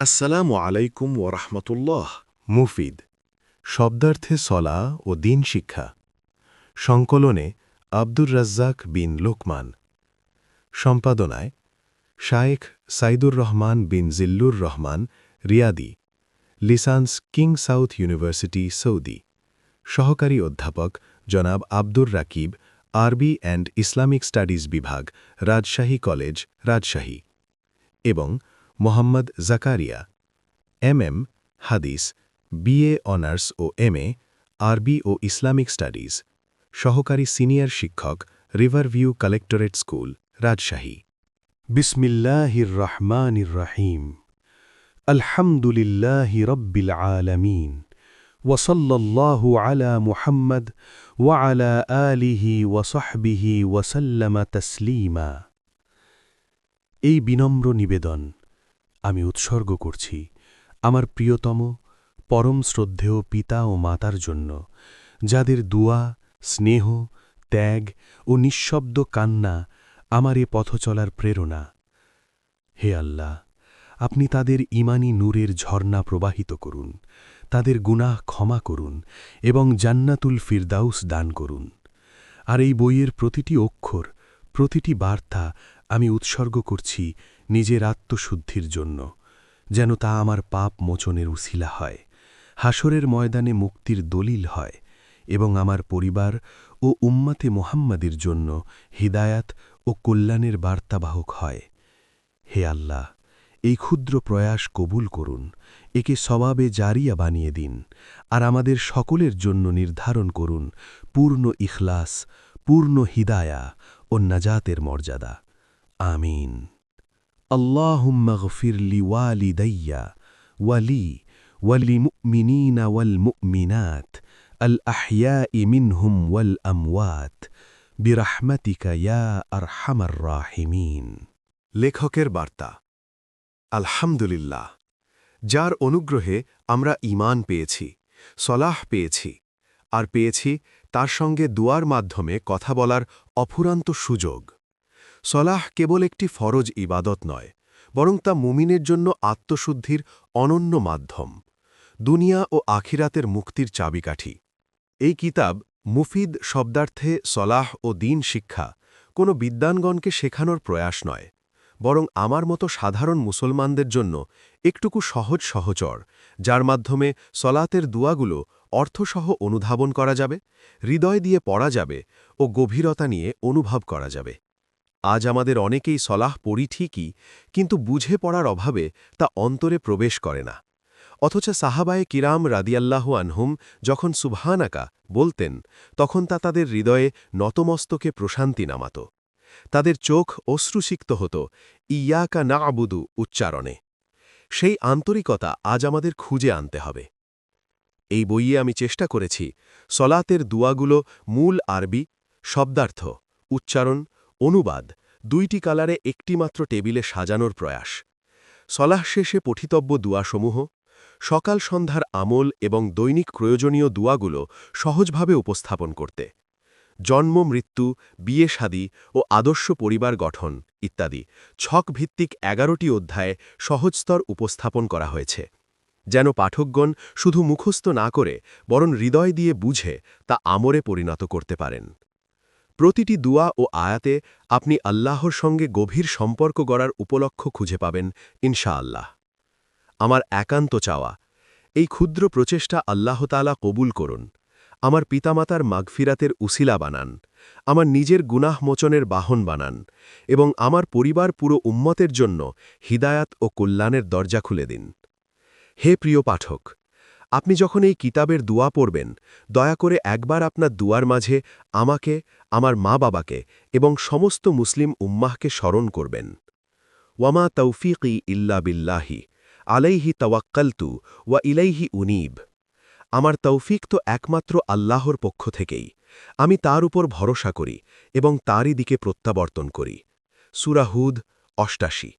আসসালামু আলাইকুম ওরহমতুল্লাহ মুফিদ, শব্দার্থে সলা ও দিন শিক্ষা। সংকলনে আব্দুর রাজ্জাক বিন লোকমান। সম্পাদনায় শায়েখ সাইদুর রহমান বিন জিল্লুর রহমান, রিয়াদি। লিসান্স কিং সাউথ ইউনিভার্সিটি, সৌদি। সহকারী অধ্যাপক জনাব আব্দুর রাকিব, আরবি অ্যান্ড ইসলামিক স্টাডিজ বিভাগ, রাজশাহী কলেজ, রাজশাহী। এবং মোহাম্মদ জাকারিয়া এম এম হাদিস, বিএ অনার্স ও এম এ আরবি ও ইসলামিক স্টাডিজ, সহকারী সিনিয়র শিক্ষক, রিভারভিউ কালেক্টরেট স্কুল, রাজশাহী। বিসমিল্লাহির রহমানির রহিম আলহামদুলিল্লাহি রব্বিল আলামিন। ওসল্লাল্লাহু আলা মুহাম্মদ ওয়ালা আলিহি ওয়াসহবিহি ওয়াসাল্লামা তসলিমা। এই বিনম্র নিবেদন আমি উৎসর্গ করছি আমার প্রিয়তম, পরম শ্রদ্ধেয় পিতা ও মাতার জন্য, যাদের দুয়া, স্নেহ, ত্যাগ ও নিঃশব্দ কান্না আমার এ পথ চলার প্রেরণা। হে আল্লাহ, আপনি তাদের ইমানি নূরের ঝর্ণা প্রবাহিত করুন, তাদের গুনাহ ক্ষমা করুন এবং জান্নাতুল ফিরদাউস দান করুন। আর এই বইয়ের প্রতিটি অক্ষর, প্রতিটি বার্তা আমি উৎসর্গ করছি নিজের আত্মশুদ্ধির জন্য, যেন তা আমার পাপ মোচনের উশিলা হয়, হাসরের ময়দানে মুক্তির দলিল হয় এবং আমার পরিবার ও উম্মাতে মোহাম্মদের জন্য হিদায়াত ও কল্যাণের বার্তাবাহক হয়। হে আল্লাহ, এই ক্ষুদ্র প্রয়াস কবুল করুন, একে সবাবে জারিয়া বানিয়ে দিন, আর আমাদের সকলের জন্য নির্ধারণ করুন পূর্ণ ইখলাস, পূর্ণ হিদায়া ও নাজাতের মর্যাদা। আমিন। اللهم اغفر لوالدي ولي وللمؤمنين والمؤمنات الأحياء منهم والأموات برحمتك يا أرحم الراحمين লেখকের বার্তা আলহামদুলিল্লাহ যার অনুগ্রহে আমরা ঈমান পেয়েছি সলাহ পেয়েছি আর পেয়েছি তার সঙ্গে দুয়ার মাধ্যমে কথা বলার অফুরান্ত সুযোগ সলাহ কেবল একটি ফরজ ইবাদত নয়, বরং তা মুমিনের জন্য আত্মশুদ্ধির অনন্য মাধ্যম। দুনিয়া ও আখিরাতের মুক্তির চাবিকাঠি। এই কিতাব মুফিদ শব্দার্থে সলাহ ও দিন শিক্ষা কোনো বিদ্যানগণকে শেখানোর প্রয়াস নয়, বরং আমার মতো সাধারণ মুসলমানদের জন্য একটুকু সহজ সহচর, যার মাধ্যমে সলাতের দুয়াগুলো অর্থসহ অনুধাবন করা যাবে, হৃদয় দিয়ে পড়া যাবে ও গভীরতা নিয়ে অনুভব করা যাবে। আজ আমাদের অনেকেই সলাহ পড়ি ঠিকই, কিন্তু বুঝে পড়ার অভাবে তা অন্তরে প্রবেশ করে না। অথচ সাহাবায়ে কিরাম রাদিয়াল্লাহু আনহুম যখন সুবহানাকা বলতেন, তখন তা তাদের হৃদয়ে নতমস্তকে প্রশান্তি নামাত। তাদের চোখ অশ্রুসিক্ত হতো, ইয়াকা না আবুদু উচ্চারণে। সেই আন্তরিকতা আজ আমাদের খুঁজে আনতে হবে। এই বইয়ে আমি চেষ্টা করেছি, সলাতের দুয়াগুলো মূল আরবি, শব্দার্থ, উচ্চারণ অনুবাদ, দুইটি কালারে একটিমাত্র টেবিলে সাজানোর প্রয়াস। সলাহ শেষে পঠিতব্য দুয়াসমূহ, সকাল সন্ধ্যার আমল এবং দৈনিক প্রয়োজনীয় দুয়াগুলো সহজভাবে উপস্থাপন করতে। জন্ম, মৃত্যু, বিয়ে শাদী ও আদর্শ পরিবার গঠন ইত্যাদি ছকভিত্তিক এগারোটি অধ্যায়ে সহজস্তর উপস্থাপন করা হয়েছে। যেন পাঠকগণ শুধু মুখস্থ না করে, বরং হৃদয় দিয়ে বুঝে তা আমরে পরিণত করতে পারেন। প্রতিটি দুয়া ও আয়াতে আপনি আল্লাহর সঙ্গে গভীর সম্পর্ক গড়ার উপলক্ষ খুঁজে পাবেন, ইনশাআল্লাহ। আমার একান্ত চাওয়া, এই ক্ষুদ্র প্রচেষ্টা আল্লাহতালা কবুল করুন। আমার পিতামাতার মাগফিরাতের উসিলা বানান। আমার নিজের গুনাহ মোচনের বাহন বানান এবং আমার পরিবার পুরো উম্মতের জন্য হিদায়াত ও কল্যাণের দরজা খুলে দিন। হে প্রিয় পাঠক আপনি যখন এই কিতাবের দুয়া পড়বেন, দয়া করে একবার আপনার দুয়ার মাঝে আমাকে, আমার মা বাবাকে এবং সমস্ত মুসলিম উম্মাহকে স্মরণ করবেন। ওয়ামা তৌফিকি ইল্লা বিল্লাহি, আলাইহি তওয়াক্কালতু ওয়া ইলাইহি উনিব। আমার তৌফিক তো একমাত্র আল্লাহর পক্ষ থেকেই। আমি তার উপর ভরসা করি এবং তারই দিকে প্রত্যাবর্তন করি। সুরাহুদ অষ্টাশি।